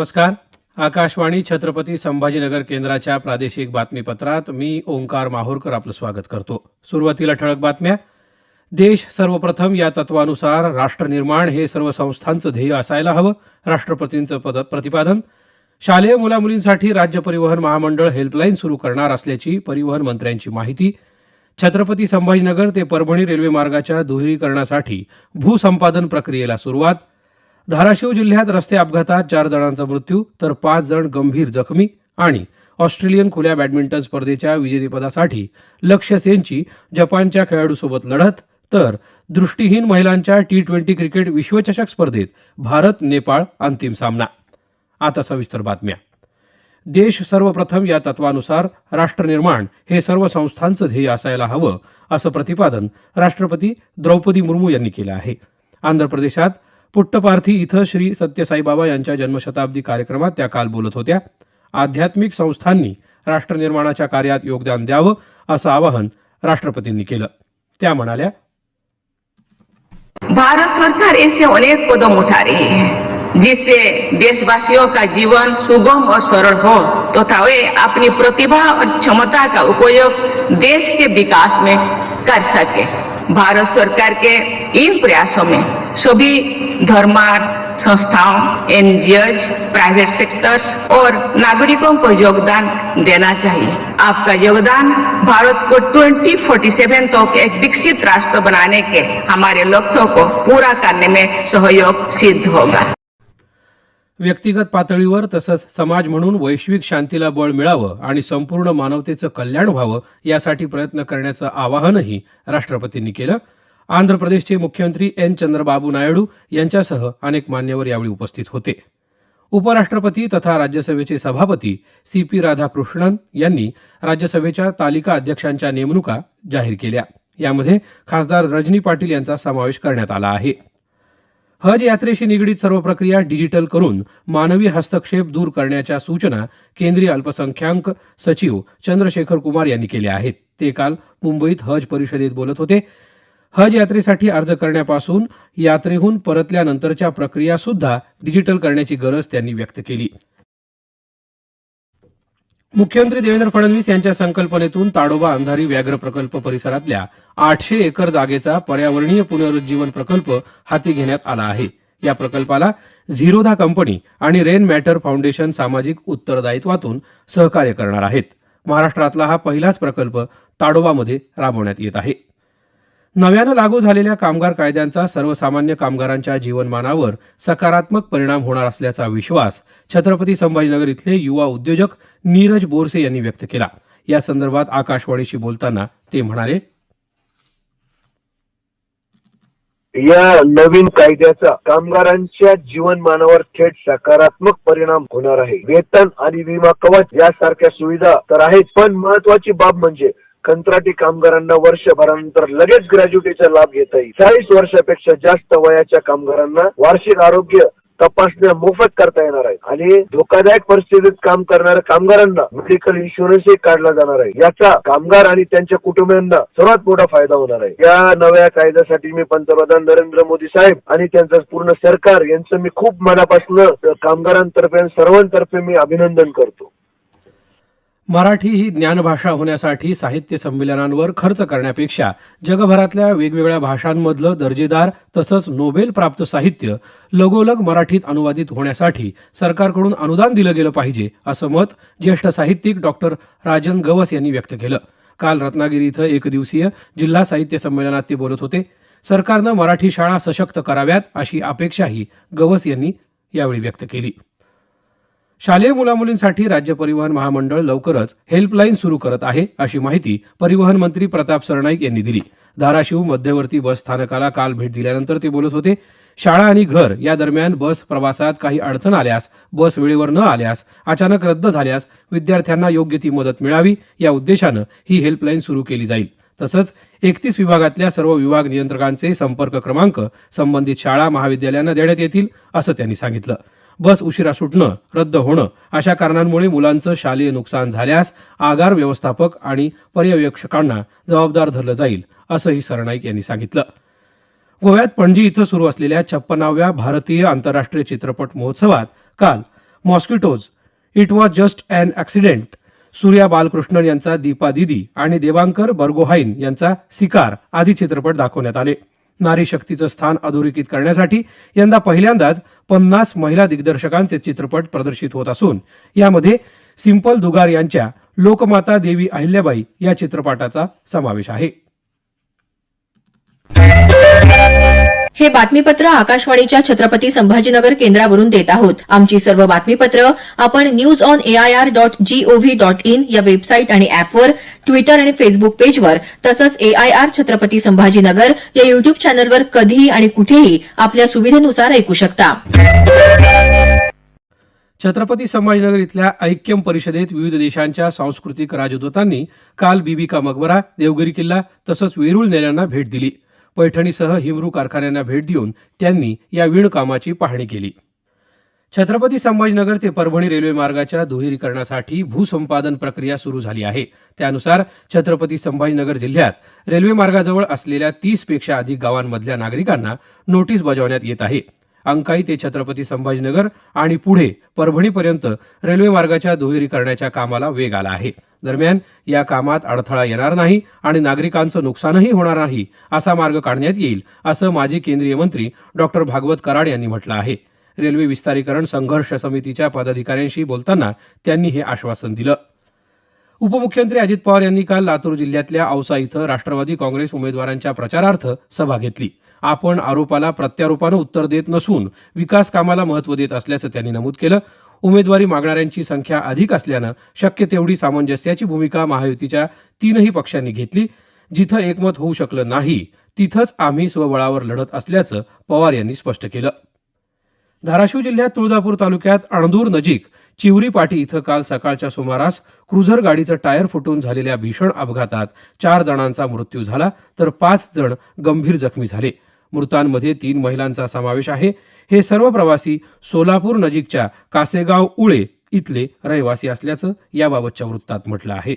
नमस्कार. आकाशवाणी छत्रपती संभाजीनगर केंद्राच्या प्रादेशिक बातमीपत्रात मी ओंकार माहूरकर आपलं स्वागत करतो. सुरुवातीला ठळक बातम्या. देश सर्वप्रथम या तत्वानुसार राष्ट्रनिर्माण हे सर्व संस्थांचं ध्येय असायला हवं राष्ट्रपतींचं पद प्रतिपादन. शालेय मुलामुलींसाठी राज्य परिवहन महामंडळ हेल्पलाईन सुरू करणार असल्याची परिवहन मंत्र्यांची माहिती. छत्रपती संभाजीनगर ते परभणी रेल्वे मार्गाच्या दुहेरीकरणासाठी भूसंपादन प्रक्रियेला सुरुवात. धाराशिव जिल्ह्यात रस्ते अपघातात चार जणांचा मृत्यू तर पाच जण गंभीर जखमी आणि ऑस्ट्रेलियन खुल्या बॅडमिंटन स्पर्धेच्या विजेतेपदासाठी लक्ष्य सेनची जपानच्या खेळाडूसोबत लढत तर दृष्टीहीन महिलांच्या टी ट्वेंटी क्रिकेट विश्वचषक स्पर्धेत भारत नेपाळ अंतिम सामना. आता सविस्तर बातम्या. देश सर्वप्रथम या तत्वानुसार राष्ट्रनिर्माण हे सर्व संस्थांचं ध्येय असायला हवं असं प्रतिपादन राष्ट्रपती द्रौपदी मुर्मू यांनी केलं आहे. आंध्र प्रदेशात पुट्टपार्थी इथं श्री सत्यसाईबाबा यांच्या जन्मशताब्दी कार्यक्रमात त्या काल बोलत होत्या. आध्यात्मिक संस्थांनी राष्ट्रनिर्माणाच्या कार्यात योगदान द्यावं असं आवाहन राष्ट्रपतींनी केलं. त्या म्हणाल्या भारत सरकार ऐसे अनेक कदम उठा रही है जिससे देशवासियों का जीवन सुगम और सरल हो तथा वे अपनी प्रतिभा और क्षमता का उपयोग देश के विकास में कर सके। भारत सरकार के इन प्रयासों में सभी धर्मार्थ, संस्थाओं एन प्राइवेट सेक्टर्स और नागरिकों को योगदान देना चाहिए। आपका योगदान भारत को 2047 तक तो एक विकसित राष्ट्र बनाने के हमारे लक्ष्यों को पूरा करने में सहयोग सिद्ध होगा। व्यक्तिगत पातळीवर तसंच समाज म्हणून वैश्विक शांतीला बळ मिळावं आणि संपूर्ण मानवतेचं कल्याण व्हावं यासाठी प्रयत्न करण्याचं आवाहनही राष्ट्रपतींनी केलं. आंध्र प्रदेशचे मुख्यमंत्री एन चंद्रबाबू नायडू यांच्यासह अनेक मान्यवर यावेळी उपस्थित होते. उपराष्ट्रपती तथा राज्यसभेचे सभापती सी पी राधाकृष्णन यांनी राज्यसभेच्या तालिका अध्यक्षांच्या नेमणुका जाहीर केल्या. यामध्ये खासदार रजनी पाटील यांचा समावेश करण्यात आला आहे. हज यात्रेशी निगडीत सर्व प्रक्रिया डिजिटल करून मानवी हस्तक्षेप दूर करण्याच्या सूचना केंद्रीय अल्पसंख्याक सचिव चंद्रशेखर कुमार यांनी केल्या आहेत. ते काल मुंबईत हज परिषदेत बोलत होते. हज यात्रेसाठी अर्ज करण्यापासून यात्रेहून परतल्यानंतरच्या प्रक्रिया सुद्धा डिजिटल करण्याची गरज त्यांनी व्यक्त केली. मुख्यमंत्री देवेंद्र फडणवीस यांच्या संकल्पनेतून ताडोबा अंधारी व्याघ्र प्रकल्प परिसरातल्या आठशे एकर जागेचा पर्यावरणीय पुनरुज्जीवन प्रकल्प हाती घेण्यात आला आहे. या प्रकल्पाला झिरोधा कंपनी आणि रेन मॅटर फाउंडेशन सामाजिक उत्तरदायित्वातून सहकार्य करणार आहेत. महाराष्ट्रातला हा पहिलाच प्रकल्प ताडोबामध्ये राबवण्यात येत आहे. नव्यानं लागू झालेल्या कामगार कायद्यांचा सर्वसामान्य कामगारांच्या जीवनमानावर सकारात्मक परिणाम होणार असल्याचा विश्वास छत्रपती संभाजीनगर इथले युवा उद्योजक नीरज बोरसे यांनी व्यक्त केला. या संदर्भात आकाशवाणीशी बोलताना ते म्हणाले या नवीन कायद्याचा कामगारांच्या जीवनमानावर थेट सकारात्मक परिणाम होणार आहे. वेतन आणि विमा कवच यासारख्या सुविधा तर आहेत पण महत्वाची बाब म्हणजे कंत्राटी कामगारांना वर्षभरानंतर लगेच ग्रॅज्युटीचा लाभ घेता येईल चाळीस वर्षापेक्षा जास्त वयाच्या कामगारांना वार्षिक आरोग्य तपासण्या मोफत करता येणार आहे. आणि धोकादायक परिस्थितीत काम करणाऱ्या कामगारांना मेडिकल इन्शुरन्सही काढला जाणार आहे. याचा कामगार आणि त्यांच्या कुटुंबियांना सर्वात मोठा फायदा होणार आहे. या नव्या कायद्यासाठी मी पंतप्रधान नरेंद्र मोदी साहेब आणि त्यांचं पूर्ण सरकार यांचं मी खूप मनापासून कामगारांतर्फे आणि सर्वांतर्फे मी अभिनंदन करतो. मराठी ही ज्ञानभाषा होण्यासाठी साहित्य संमेलनांवर खर्च करण्यापेक्षा जगभरातल्या वेगवेगळ्या भाषांमधलं दर्जेदार तसंच नोबेल प्राप्त साहित्य लगोलग मराठीत अनुवादित होण्यासाठी सरकारकडून अनुदान दिलं गेलं पाहिजे असं मत ज्येष्ठ साहित्यिक डॉक्टर राजन गवस यांनी व्यक्त केलं. काल रत्नागिरी इथं एकदिवसीय जिल्हा साहित्य संमेलनात ते बोलत होते. सरकारनं मराठी शाळा सशक्त कराव्यात अशी अपेक्षाही गवस यांनी यावेळी व्यक्त केली. शालेय मुलामुलींसाठी राज्य परिवहन महामंडळ लवकरच हेल्पलाईन सुरू करत आहे अशी माहिती परिवहन मंत्री प्रताप सरनाईक यांनी दिली. धाराशिव मध्यवर्ती बस स्थानकाला काल भेट दिल्यानंतर ते बोलत होते शाळा आणि घर या दरम्यान बस प्रवासात काही अडचण आल्यास बस वेळेवर न आल्यास अचानक रद्द झाल्यास विद्यार्थ्यांना योग्य ती मदत मिळावी या उद्देशानं ही हेल्पलाईन सुरू केली जाईल. तसंच एकतीस विभागातल्या सर्व विभाग नियंत्रकांचे संपर्क क्रमांक संबंधित शाळा महाविद्यालयांना देण्यात येतील असं त्यांनी सांगितलं. बस उशिरा सुटणं रद्द होणं अशा कारणांमुळे मुलांचं शालेय नुकसान झाल्यास आगार व्यवस्थापक आणि पर्यवेक्षकांना जबाबदार धरलं जाईल असंही सरनाईक यांनी सांगितलं. गोव्यात पणजी इथं सुरू असलेल्या छप्पनाव्या भारतीय आंतरराष्ट्रीय चित्रपट महोत्सवात काल mosquitoes it was just an accident Surya Balakrishnan यांचा दीपा दिदी आणि देवांकर बर्गोहाईन यांचा सिकार आदी चित्रपट दाखवण्यात आले. नारी शक्तीचं स्थान अधोरेखित करण्यासाठी यंदा पहिल्यांदाच पन्नास महिला दिग्दर्शकांचे चित्रपट प्रदर्शित होत असून यामध्ये सिंपल दुगार यांच्या लोकमाता देवी अहिल्याबाई या चित्रपटाचा समावेश आहे. हे बातमीपत्र आकाशवाणीच्या छत्रपती संभाजीनगर केंद्रावरून देत आहोत. आमची सर्व बातमीपत्र आपण news on AIR dot GOV dot in या वेबसाईट आणि अॅपवर ट्विटर आणि फेसबुक पेजवर तसंच एआयआर छत्रपती संभाजीनगर या युट्यूब चॅनलवर कधीही आणि कुठेही आपल्या सुविधेनुसार ऐकू शकता. छत्रपती संभाजीनगर इथल्या ऐक्यम परिषदेत विविध देशांच्या सांस्कृतिक राजदूतांनी काल बीबी का मकबरा देवगिरी किल्ला तसंच वेरूळ नेल्यांना भेट दिली. पैठणीसह हिमरू कारखान्यांना भेट देऊन त्यांनी या विणकामाची पाहणी केली. छत्रपती संभाजीनगर ते परभणी रेल्वे मार्गाच्या दुहेरीकरणासाठी भूसंपादन प्रक्रिया सुरू झाली आहे. त्यानुसार छत्रपती संभाजीनगर जिल्ह्यात रेल्वे मार्गाजवळ असलेल्या तीसपेक्षा अधिक गावांमधल्या नागरिकांना नोटीस बजावण्यात येत आहे. अंकाई ते छत्रपती संभाजीनगर आणि पुढे परभणीपर्यंत रेल्वे मार्गाच्या दुहेरीकरणाच्या कामाला वेग आला आहे. दरम्यान या कामात अडथळा येणार नाही आणि नागरिकांचं नुकसानही होणार नाही असा मार्ग काढण्यात येईल असं माजी केंद्रीय मंत्री डॉक्टर भागवत कराड यांनी म्हटलं आहे. रेल्वे विस्तारीकरण संघर्ष समितीच्या पदाधिकाऱ्यांशी बोलताना त्यांनी हे आश्वासन दिलं. उपमुख्यमंत्री अजित पवार यांनी काल लातूर जिल्ह्यातल्या औसा इथं राष्ट्रवादी काँग्रेस उमेदवारांच्या प्रचारार्थ सभा घेतली. आपण आरोपाला प्रत्यारोपानं उत्तर देत नसून विकास कामाला महत्त्व देत असल्याचं त्यांनी नमूद केलं. उमेदवारी मागणाऱ्यांची संख्या अधिक असल्यानं शक्य तेवढी सामंजस्याची भूमिका महायुतीच्या तीनही पक्षांनी घेतली. जिथं एकमत होऊ शकलं नाही तिथंच आम्ही स्वबळावर लढत असल्याचं पवार यांनी स्पष्ट केलं. धाराशिव जिल्ह्यात तुळजापूर तालुक्यात अणदूर नजीक चिवरी पाटी इथं काल सकाळच्या सुमारास क्रुझर गाडीचं टायर फुटून झालेल्या भीषण अपघातात चार जणांचा मृत्यू झाला तर पाच जण गंभीर जखमी झाले. मृतांमध्ये तीन महिलांचा समावेश आहे. हे सर्व प्रवासी सोलापूर नजीकच्या कासेगाव उळे इथले रहिवासी असल्याचं याबाबतच्या वृत्तात म्हटलं आहे.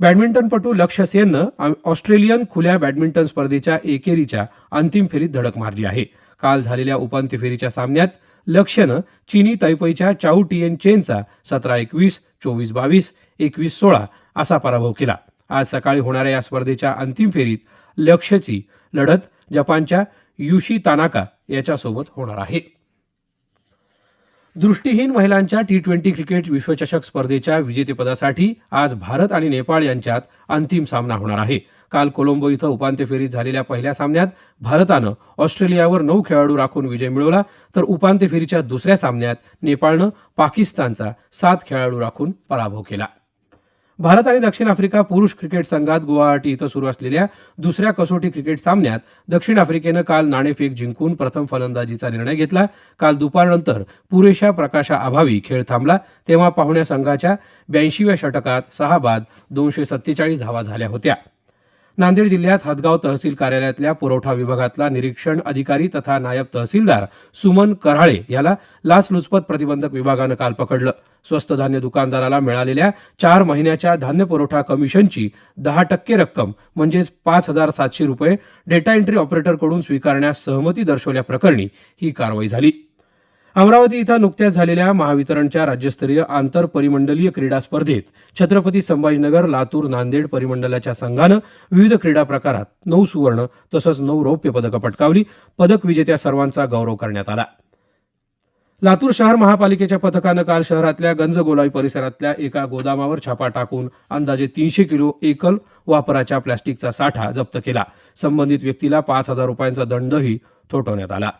बॅडमिंटनपटू लक्ष्य सेननं ऑस्ट्रेलियन खुल्या बॅडमिंटन स्पर्धेच्या एकेरीच्या अंतिम फेरीत धडक मारली आहे. काल झालेल्या उपांत्य फेरीच्या सामन्यात लक्ष्यनं चिनी तैपैच्या चाऊ एन चेनचा सतरा एकवीस चोवीस बावीस एकवीस सोळा असा पराभव केला. आज सकाळी होणाऱ्या या स्पर्धेच्या अंतिम फेरीत लक्ष्यची लढत जपानच्या युशी तानाका याच्यासोबत होणार आहे. दृष्टीहीन महिलांच्या टी ट्वेंटी क्रिकेट विश्वचषक स्पर्धेच्या विजेतेपदासाठी आज भारत आणि नेपाळ यांच्यात अंतिम सामना होणार आहे. काल कोलंबो इथं उपांत्य फेरीत झालेल्या पहिल्या सामन्यात भारतानं ऑस्ट्रेलियावर नऊ खेळाडू राखून विजय मिळवला तर उपांत्य फेरीच्या दुसऱ्या सामन्यात नेपाळनं पाकिस्तानचा सात खेळाडू राखून पराभव केला. भारत आणि दक्षिण आफ्रिका पुरुष क्रिकेट संघात गुवाहाटी इथं सुरू असलेल्या दुसऱ्या कसोटी क्रिकेट सामन्यात दक्षिण आफ्रिकेनं काल नाणेफेक जिंकून प्रथम फलंदाजीचा निर्णय घेतला. काल दुपारनंतर पुरेशा प्रकाशाअभावी खेळ थांबला. तेव्हा पाहुण्या संघाच्या ब्याऐंशीव्या षटकात सहा बाद दोनशे सत्तेचाळीस धावा झाल्या होत्या. नांदेड जिल्ह्यात हदगाव तहसील कार्यालयातल्या पुरवठा विभागातला निरीक्षण अधिकारी तथा नायब तहसीलदार सुमन कराळे याला लाचलुचपत प्रतिबंधक विभागानं काल पकडलं. स्वस्त धान्य दुकानदाराला मिळालेल्या चार महिन्याच्या धान्य पुरवठा कमिशनची दहा टक्के रक्कम म्हणजेच पाच हजार सातशे रुपये डेटा एंट्री ऑपरेटरकडून स्वीकारण्यास सहमती दर्शवल्याप्रकरणी ही कारवाई झाली. अमरावती इथं नुकत्याच झालेल्या महावितरणच्या राज्यस्तरीय आंतर परिमंडलीय क्रीडा स्पर्धेत छत्रपती संभाजीनगर लातूर नांदेड परिमंडलाच्या संघानं विविध क्रीडा प्रकारात नऊ सुवर्ण तसंच नऊ रौप्य पदकं पटकावली. पदक विजेत्या सर्वांचा गौरव करण्यात आला. लातूर शहर महापालिकेच्या पथकानं काल शहरातल्या गंजगोलाई परिसरातल्या एका गोदामावर छापा टाकून अंदाजे तीनशे किलो एकल वापराच्या प्लॅस्टिकचा साठा जप्त केला. संबंधित व्यक्तीला पाच हजार रुपयांचा दंडही ठोठवण्यात आला.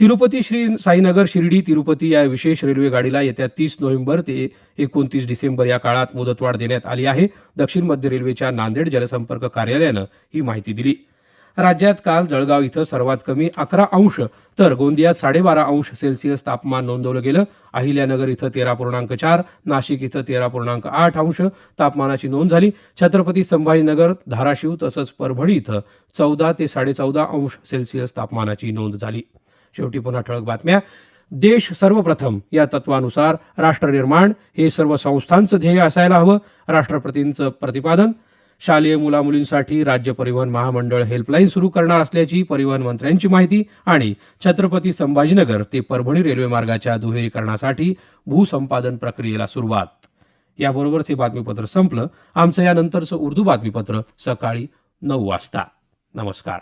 तिरुपती श्री साईनगर शिर्डी तिरुपती या विशेष रेल्वे गाडीला येत्या तीस नोव्हेंबर ते एकोणतीस डिसेंबर या काळात मुदतवाढ देण्यात आली आहे. दक्षिण मध्य रेल्वेच्या नांदेड जलसंपर्क कार्यालयानं ही माहिती दिली. राज्यात काल जळगाव इथं सर्वात कमी अकरा अंश तर गोंदियात साडेबारा अंश सेल्सिअस तापमान नोंदवलं गेलं. अहिल्यानगर इथं तेरा पूर्णांक चार नाशिक इथं तेरा पूर्णांक आठ अंश तापमानाची नोंद झाली. छत्रपती संभाजीनगर धाराशिव तसंच परभणी इथं चौदा ते साडेचौदा अंश सेल्सिअस तापमानाची नोंद झाली. शेवटी पुन्हा ठळक बातम्या. देश सर्वप्रथम या तत्वानुसार राष्ट्रनिर्माण हे सर्व संस्थांचं ध्येय असायला हवं. राष्ट्रपतींचं प्रतिपादन. शालेय मुलामुलींसाठी राज्य परिवहन महामंडळ हेल्पलाईन सुरू करणार असल्याची परिवहन मंत्र्यांची माहिती आणि छत्रपती संभाजीनगर ते परभणी रेल्वे मार्गाच्या दुहेरीकरणासाठी भूसंपादन प्रक्रियेला सुरुवात. याबरोबरच हे बातमीपत्र संपलं. आमचं यानंतरचं उर्दू बातमीपत्र सकाळी नऊ वाजता. नमस्कार.